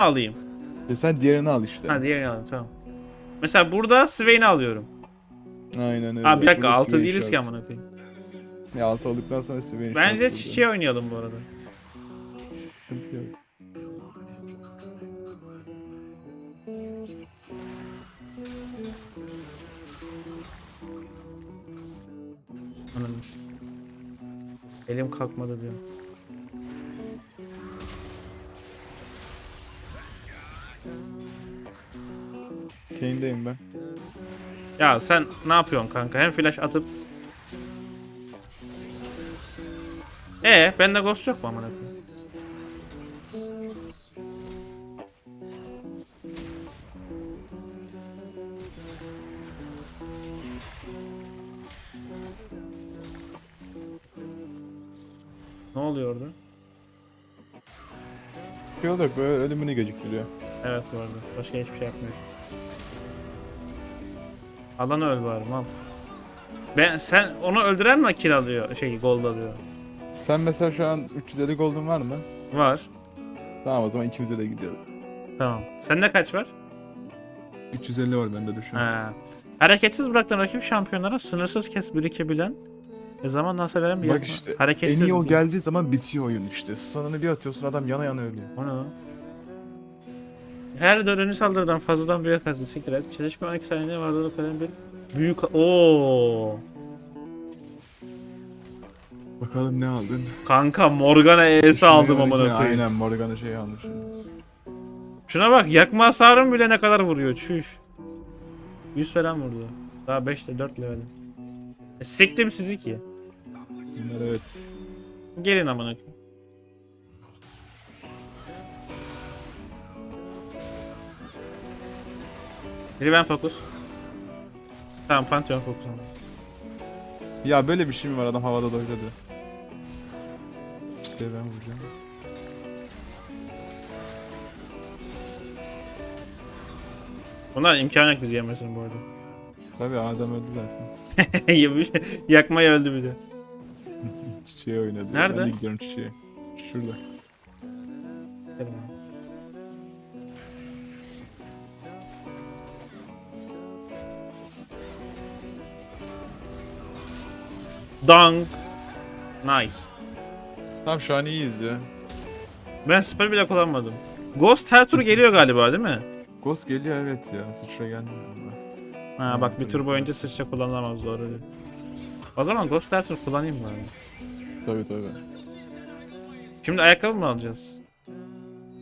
alayım. E sen diğerini al işte. Ha diğerini alayım tamam. Mesela burada Swain'i alıyorum. Aynen öyle. Ha bir dakika Burada altı Swain değiliz ki şart. amına koyayım. Ya altı olduktan sonra Swain Bence şart çiçeği oynayalım bu arada. Sıkıntı yok. Anlamış. Elim kalkmadı diyor. Kane'deyim ben. Ya sen ne yapıyorsun kanka? Hem flash atıp E bende ghost yok mu amına koyayım? Yok böyle ölümünü geciktiriyor. Evet bu arada. Başka hiçbir şey yapmıyor. Alan öl bari mal. Ben sen onu öldüren mi kill alıyor? Şey gold alıyor. Sen mesela şu an 350 gold'un var mı? Var. Tamam o zaman ikimize de gidiyorum. Tamam. Sende kaç var? 350 var bende de şu an. Ha. Hareketsiz bıraktığın rakip şampiyonlara sınırsız kez birikebilen ve zaman hasar veren bir Bak yapma. işte Hareketsiz en iyi o diyor. geldiği zaman bitiyor oyun işte. Sanını bir atıyorsun adam yana yana ölüyor. O ne lan? Her dördüncü saldırıdan fazladan büyük kazı siktir et. Çelişme 12 saniyede varlığı kadar bir büyük... Oo. Bakalım ne aldın? Kanka Morgana E'si aldım amına koyayım. Aynen Morgana şey almış. Şuna bak yakma hasarım bile ne kadar vuruyor çüş. 100 falan vurdu. Daha 5 de 4 levelim. E, siktim sizi ki. Bunlar evet. Gelin amına koyayım. Biri ben fokus. Tamam Pantheon fokus. Ya böyle bir şey mi var adam havada dojladı. İşte ben vuracağım. Bunlar imkan yok bizi yemesin bu arada. Tabii adam öldü zaten. Yakmaya öldü bir de. Çiçeğe oynadı. Nerede? Ben de gidiyorum çiçeğe. Şurada. Abi. Dunk. Nice. Tamam şu an iyiyiz ya. Ben spell bile kullanmadım. Ghost her tur geliyor galiba değil mi? Ghost geliyor evet ya. Sıçra gelmiyor. Ha bak bir tur boyunca sıçra kullanılamaz doğru. O zaman Ghost tur kullanayım bari. Tabii tabii. Şimdi ayakkabı mı alacağız?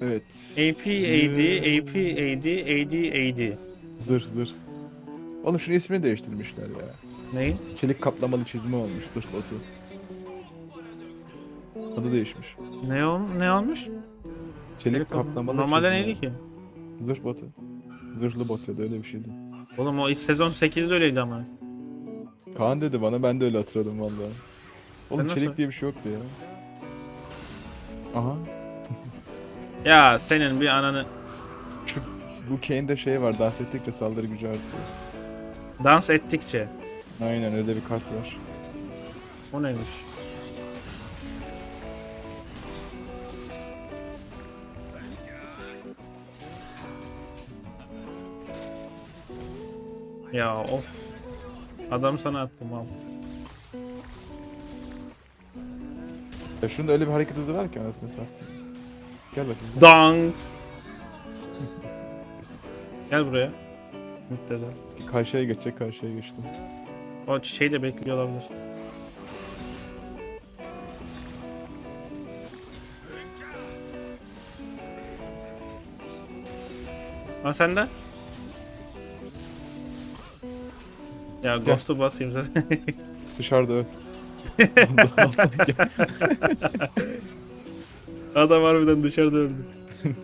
Evet. AP, AD, AP, AD, AD, AD. Zırh zırh. Oğlum şunun ismini değiştirmişler ya. Neyin? Çelik kaplamalı çizme olmuş zırh botu. Adı değişmiş. Ne, ol ne olmuş? Çelik kaplamalı Normalde çizme. neydi ki? Zırh botu. Zırhlı bot ya da öyle bir şeydi. Oğlum o ilk sezon 8'de öyleydi ama. Kaan dedi bana ben de öyle hatırladım valla. Oğlum Sen nasıl- çelik diye bir şey yoktu ya. Aha. Ya senin bir ananı Şu, bu Kane'de şey var dans ettikçe saldırı gücü artıyor. dans ettikçe. Aynen öyle bir kart var. O neymiş? Ya of. Adam sana attım al. Ya şunda öyle bir hareket hızı var ki anasını satayım. Gel bakayım. Dang. Gel buraya. Müptezel. Karşıya geçecek karşıya geçtim. O çiçeği de bekliyor olabilir. Ha sende? Ya Ghost'u basayım zaten. Dışarıda öl. Adam harbiden dışarıda öldü.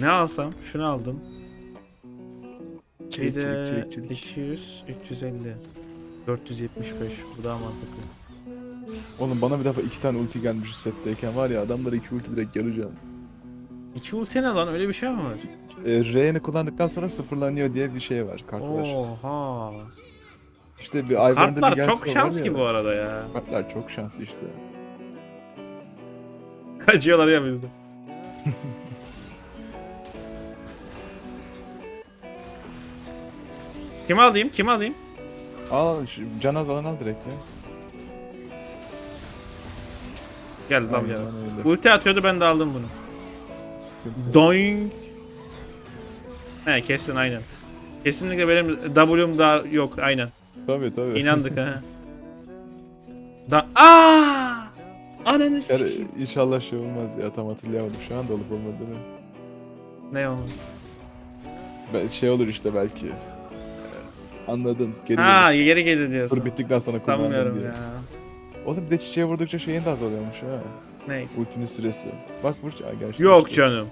ne alsam? Şunu aldım. Çelik, Bir de çelik, çelik, çelik. 200, 350, 475. Bu daha mantıklı. Oğlum bana bir defa iki tane ulti gelmiş setteyken var ya adamları iki ulti direkt yarayacağım. İki ulti ne lan? Öyle bir şey mi var? Ee, R'ni kullandıktan sonra sıfırlanıyor diye bir şey var kartlar. Oha. İşte bir Kartlar bir çok şans ki bu arada ya. Kartlar çok şanslı işte. Kaçıyorlar ya bizde. Kim alayım? Kim alayım? Al şu canaz alan al direkt ya. Gel lan Aynen gel. Ulti atıyordu ben de aldım bunu. Sıkıntı. yok. Doing. He kesin aynen. Kesinlikle benim W'm daha yok aynen. Tabii tabii. İnandık ha. Da Aa! Ananı Yani sikeyim. inşallah şey olmaz ya tam hatırlayamadım şu anda olup olmadığını. Ne olmaz? Be- Şey olur işte belki. Ee, Anladın. Geri Ha gelir. geri gelir diyorsun. Tur bittikten sonra kullandım Sanmıyorum diye. ya. Oğlum bir de çiçeğe vurdukça şeyin de azalıyormuş ha. Ne? Ultinin süresi. Bak vur. Aa, gerçi Yok işte. canım.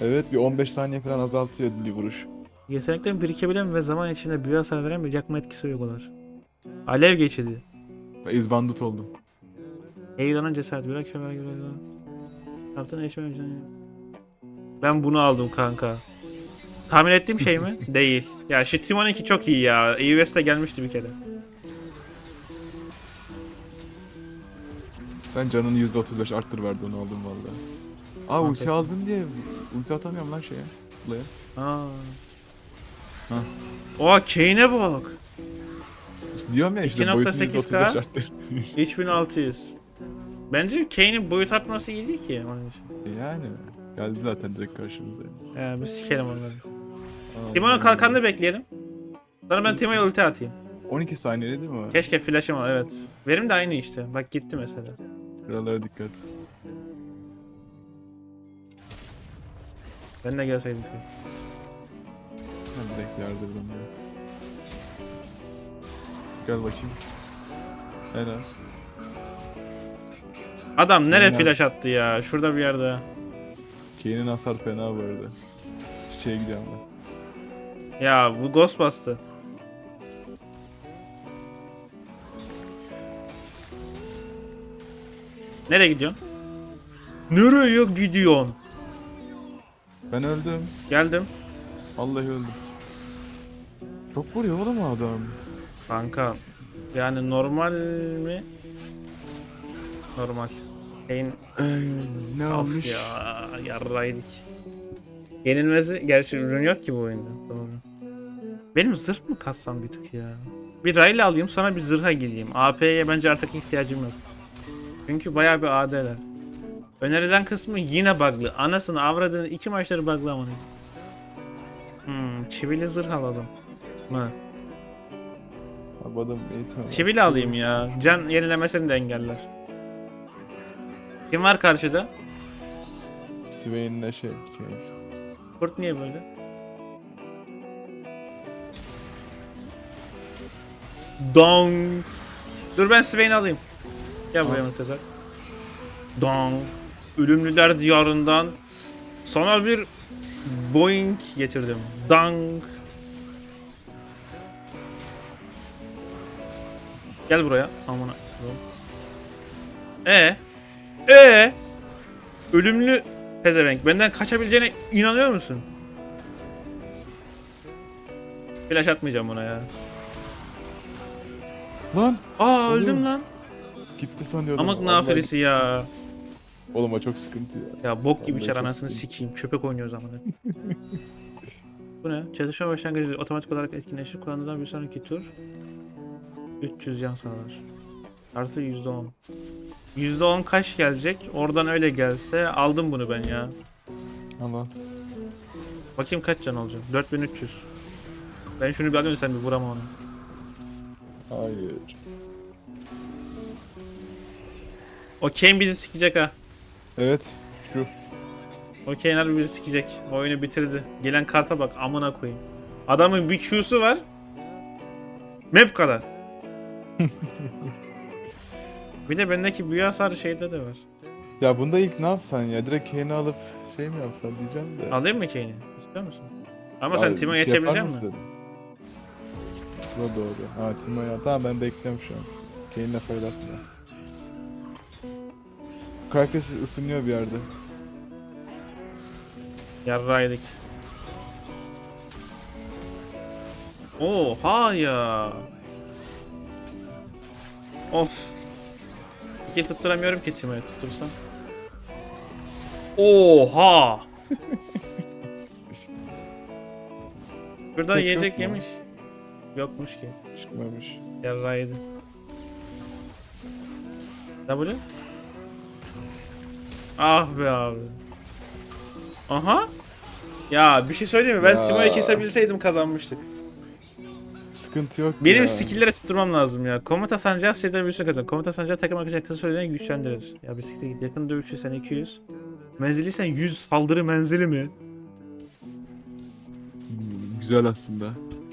Evet bir 15 saniye falan azaltıyor bir vuruş. Yeteneklerin birikebilen ve zaman içinde büyü hasar veren bir yakma etkisi uygular. Alev geçidi. İzbandut oldum. Eğlanan cesaret bırak kömer göre. Kaptan eşme Ben bunu aldım kanka. Tahmin ettiğim şey mi? Değil. Ya şu Timon'unki çok iyi ya. EUS'te gelmişti bir kere. Ben canını %35 arttır verdi onu aldım valla. Aa ulti aldın diye ulti atamıyorum lan şeye. Kulaya. Aa. Ha. Oha Kane'e bak. İşte diyorum ya işte boyutunu 2.8K. %35 arttır. 3600. Bence Kane'in boyut artması iyi değil ki onun için. yani. Geldi zaten direkt karşımıza. He biz sikerim onları. Aa, Timon'un kalkanını bekleyelim. Sonra ben Timon'a ulti atayım. 12 saniyeli değil mi? Keşke flash'ım var evet. Benim de aynı işte. Bak gitti mesela. Buralara dikkat. Ben de gelseydim. ki. Ben direkt yardırdım ya. Gel bakayım. Helal. Adam nereye Aynen. flash attı ya? Şurada bir yerde. Kane'in hasar fena bu arada. Çiçeğe gidiyorum ben. Ya bu ghost bastı. Nereye gidiyorsun? Nereye gidiyorsun? Ben öldüm. Geldim. Vallahi öldüm. Çok vuruyor oğlum adam. Kanka. Yani normal mi? Normal. Şeyin ne of olmuş? ya yarraydık. Yenilmezi gerçi ürün yok ki bu oyunda. Doğru. Benim zırh mı kassam bir tık ya? Bir rayla alayım sonra bir zırha gideyim. AP'ye bence artık ihtiyacım yok. Çünkü bayağı bir AD'ler. Önerilen kısmı yine bug'lı. Anasını avradını iki maçları bug'lı amına. Hmm, çivili zırh alalım. Mı? Abi adam iyi. Çivili alayım ya. Can yenilemesini de engeller. Kim var karşıda? Swain'le şey. Kane. Kurt niye böyle? Dong. Dur ben Swain'i alayım. Gel buraya Murtaza. Dong. Ölümlüler diyarından sana bir Boeing getirdim. Dang. Gel buraya. Amına. E. E. Ölümlü pezevenk. Benden kaçabileceğine inanıyor musun? Flash atmayacağım ona ya. Lan! Aa öldüm lan. Gitti sanıyordum. Vallahi- nafilesi ya. Oğlum o çok sıkıntı ya. Ya bok gibi Vallahi çok anasını sıkıntı. sikeyim. Köpek oynuyor zaman. Bu ne? Çatışma başlangıcı otomatik olarak etkinleşir. Kullanılan bir sonraki tur 300 can sağlar. Artı %10. %10 kaç gelecek? Oradan öyle gelse aldım bunu ben ya. Allah. Bakayım kaç can olacak? 4300. Ben şunu bir alayım sen bir vurama onu. Hayır. O Kane bizi sikecek ha. Evet. Şu. O Kane harbi bizi sikecek. O oyunu bitirdi. Gelen karta bak amına koyayım. Adamın bir Q'su var. Map kadar. bir de bendeki büyü hasarı şeyde de var. Ya bunda ilk ne yapsan ya? Direkt Kane'i alıp şey mi yapsan diyeceğim de. Alayım mı Kane'i? İstiyor musun? Ama sen Timo şey geçebilecek misin? mısın? Bu doğru. Ha Timo ya. Tamam ben bekliyorum şu an. Kane'le fail atma. Karakter ısınıyor bir yerde. Yarraydık. Oha ya. Of. Bir tutturamıyorum ki Timo'ya tuttursam. Oha. Burada Tek yiyecek yok mu? yemiş. Yokmuş ki. Çıkmamış. Yarraydı. W? Ah be abi. Aha. Ya bir şey söyleyeyim mi? Ben Ya. Timo'yu kesebilseydim kazanmıştık. Sıkıntı yok Benim ya. skill'lere tutturmam lazım ya. Komuta sancağı seyirden büyüsü kazan. Komuta sancağı takım arkadaşlar kısa süreliğine güçlendirir. Ya bir siktir git. Yakın dövüşçü sen 200. Menzili sen 100 saldırı menzili mi? Güzel aslında.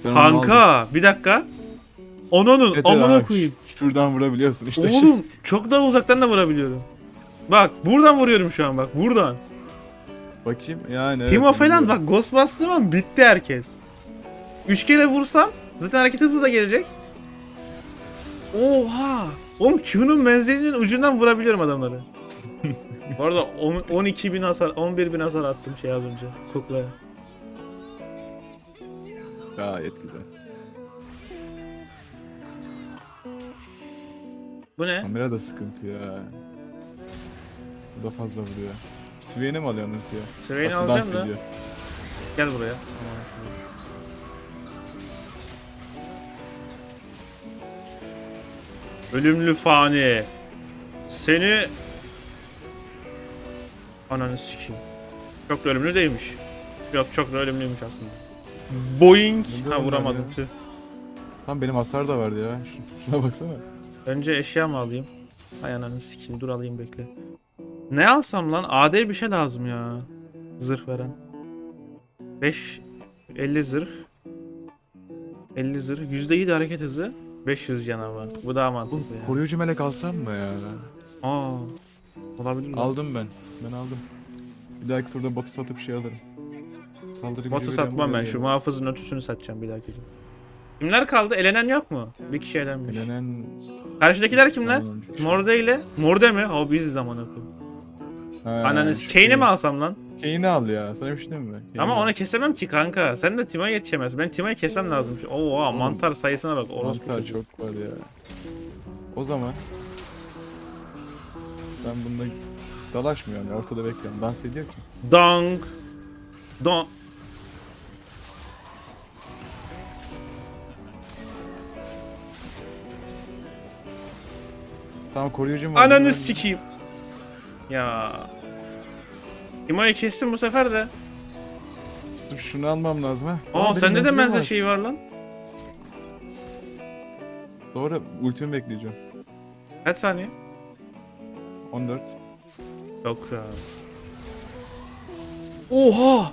Ben onu aldım. Kanka bir dakika. Onunun Evet, amına evet, koyayım. ş- Şuradan vurabiliyorsun işte. Oğlum çok daha uzaktan da vurabiliyorum. Bak buradan vuruyorum şu an bak buradan. Bakayım yani. evet, Timo falan biliyorum. bak Ghost bastığım an bitti herkes. Üç kere vursam zaten hareket hızı da gelecek. Oha! Oğlum Q'nun menzilinin ucundan vurabiliyorum adamları. Bu arada 12 bin hasar, 11 bin hasar attım şey az önce kuklaya. Gayet güzel. Bu ne? Kamera da sıkıntı ya. Bu da fazla vuruyor. Swain'i mi alıyorsun Ulti'ye? Bak, alacağım dans da. ediyor. Gel buraya. Ölümlü fani. Seni... Ananı sikeyim. Çok da ölümlü değilmiş. Yok çok da ölümlüymüş aslında. Boing. Ha vuramadım ya? tüh. Tam benim hasar da vardı ya. Şuna baksana. Önce eşya mı alayım? Hay ananı sikeyim dur alayım bekle. Ne alsam lan? AD bir şey lazım ya. Zırh veren. 5 50 zırh. 50 zırh. %7 hareket hızı. 500 canavar. Bu daha mantıklı ya. Koruyucu melek alsam mı ya? Aa. Olabilir mi? Aldım ben. Ben aldım. Bir dahaki turda botu satıp şey alırım. Saldırı Botu satmam ben. Şu muhafızın ötüsünü satacağım bir dahaki. tur. Kimler kaldı? Elenen yok mu? Bir kişi elenmiş. Elenen... Karşıdakiler kimler? Morde ile. Morde mi? O biziz zaman koyayım. Ha, Ananı şu Kane'i mi alsam lan? Kane'i al ya. Sana bir şey diyeyim mi? Kane'i Ama al. onu kesemem ki kanka. Sen de Timo'ya yetişemez. Ben Timo'yu kesmem lazım. Oo mantar sayısına bak. Orospu Mantar çocuğu. çok var ya. O zaman... Ben bununla dalaşmıyorum ya. Ortada bekliyorum. Dans ediyor ki. Dong. Dong. Tamam koruyucum var. Ananı sikeyim. Ya. Timo'yu kestim bu sefer de. Sırf şunu almam lazım ha. Aa benim sende de var. şeyi var lan. Doğru. Ultimi bekleyeceğim. Kaç saniye? 14. Yok ya. Oha!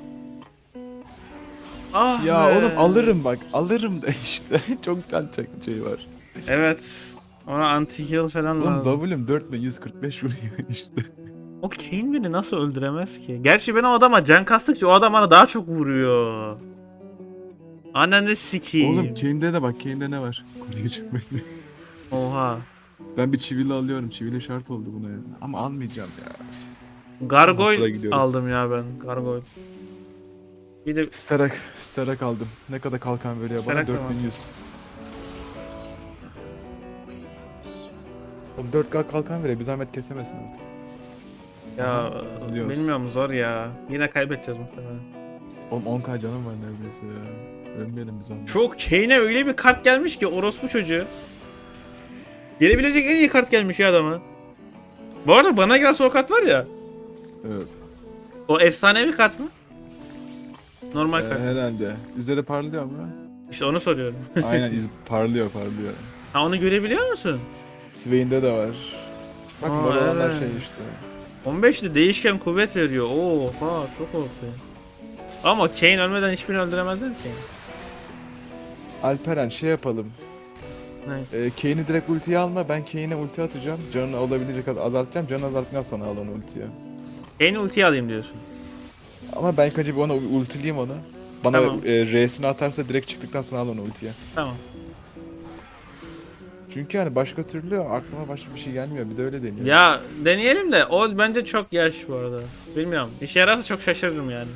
Ah Ya be. oğlum alırım bak. Alırım da işte. Çok can çek şey var. Evet. Ona anti heal falan Oğlum lazım. W'm 4145 vuruyor işte. O Kane beni nasıl öldüremez ki? Gerçi ben o adama can kastıkça o adam bana daha çok vuruyor. Ananı sikeyim. Oğlum Kane'de de bak Kane'de ne var? Koruyucu melek. Oha. Ben bir çivili alıyorum. Çivili şart oldu buna ya. Ama almayacağım ya. Gargoyle aldım ya ben. Gargoyle. Bir de Sterak, Sterak aldım. Ne kadar kalkan veriyor bana? Sterak da 4100. Oğlum 4K kalkan veriyor. Bir zahmet kesemezsin artık. Ya izliyoruz. bilmiyorum zor ya. Yine kaybedeceğiz muhtemelen. Oğlum 10k canım var neredeyse ya. Ölmeyelim bir zahmet. Çok Kane'e öyle bir kart gelmiş ki orospu çocuğu. Gelebilecek en iyi kart gelmiş ya adama. Bu arada bana gelse o kart var ya. Evet. O efsanevi kart mı? Normal Ee, kart. herhalde. Üzeri parlıyor mu? İşte onu soruyorum. Aynen iz parlıyor parlıyor. Ha onu görebiliyor musun? Swain'de de var. Bak Aa, mor olanlar evet. şey işte. 15'te değişken kuvvet veriyor. Oha çok OP. Ama Kane ölmeden hiçbirini öldüremezler ki. Alperen şey yapalım. Ne? Ee, Kane'i direkt ultiye alma. Ben Kane'e ulti atacağım. Canını olabilecek kadar azaltacağım. Canını azaltmaya sonra al onu ultiye. Kane'i ultiye alayım diyorsun. Ama ben önce bir ona ultileyim onu. Bana Tamam. e, R'sini atarsa direkt çıktıktan sonra al onu ultiye. Tamam. Çünkü yani başka türlü aklıma başka bir şey gelmiyor. Bir de öyle deniyor. Ya deneyelim de o bence çok yaş bu arada. Bilmiyorum. İşe yararsa çok şaşırırım yani.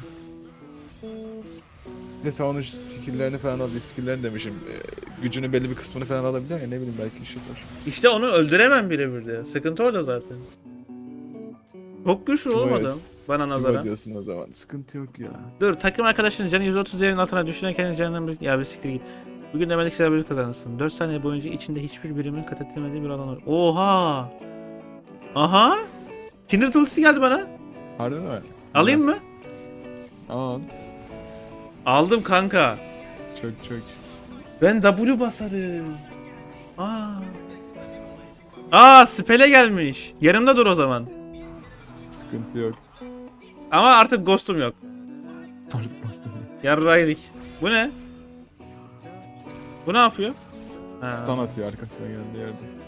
Bir de sen onun skill'lerini falan al. Skill'lerini demişim. E, gücünün belli bir kısmını falan alabiliyor ya ne bileyim belki işe yarar. İşte onu öldüremem birebir de. Sıkıntı orada zaten. Çok güçlü Timo'ya- olmadım bana Timo nazaran. diyorsun o zaman. Sıkıntı yok ya. Dur takım arkadaşının canı 130 yerin altına düşüren kendi bir... Ya bir siktir git. Bugün de Melik Serber'i kazanırsın. 4 saniye boyunca içinde hiçbir birimin kat edilmediği bir alan var. Oha! Aha! Kinder tılısı geldi bana. Harbi mi? Alayım mı? Al. Aldım kanka. Çok çok. Ben W basarım. Aa. Aa spell'e gelmiş. Yanımda dur o zaman. Sıkıntı yok. Ama artık ghost'um yok. Artık bastım. Yarraydık. Bu ne? Bu ne yapıyor? Ha. Stun atıyor arkasına geldi yerde.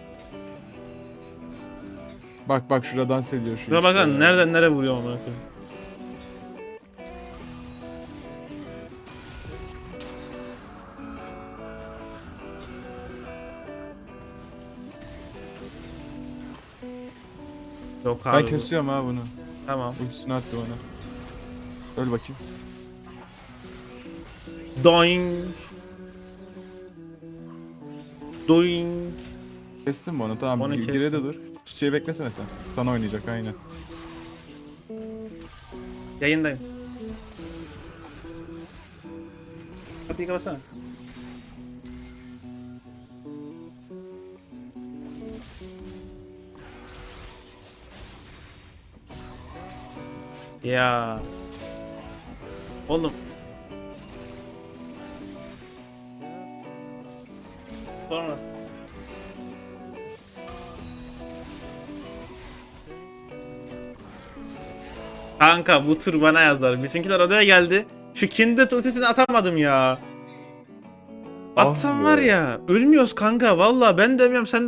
Bak bak şurada dans ediyor şu Şuna işte bakın nereden nereye vuruyor koyayım. Yok abi. Ben kesiyorum ha bunu. Tamam. Ultisini attı bana. Öl bakayım. Doing. Doing. Kestin mi onu? Tamam. Onu kestim. Geride dur. Çiçeği beklesene sen. Sana oynayacak aynen. Yayındayım. Kapıyı kapatsana. Ya. Oğlum. Sonra. Kanka bu tur bana yazdılar. Bizimkiler odaya geldi. Şu Kindred ultisini atamadım ya. Ah Atsam be. var ya. Ölmüyoruz kanka. Valla ben de ölmüyorum sen de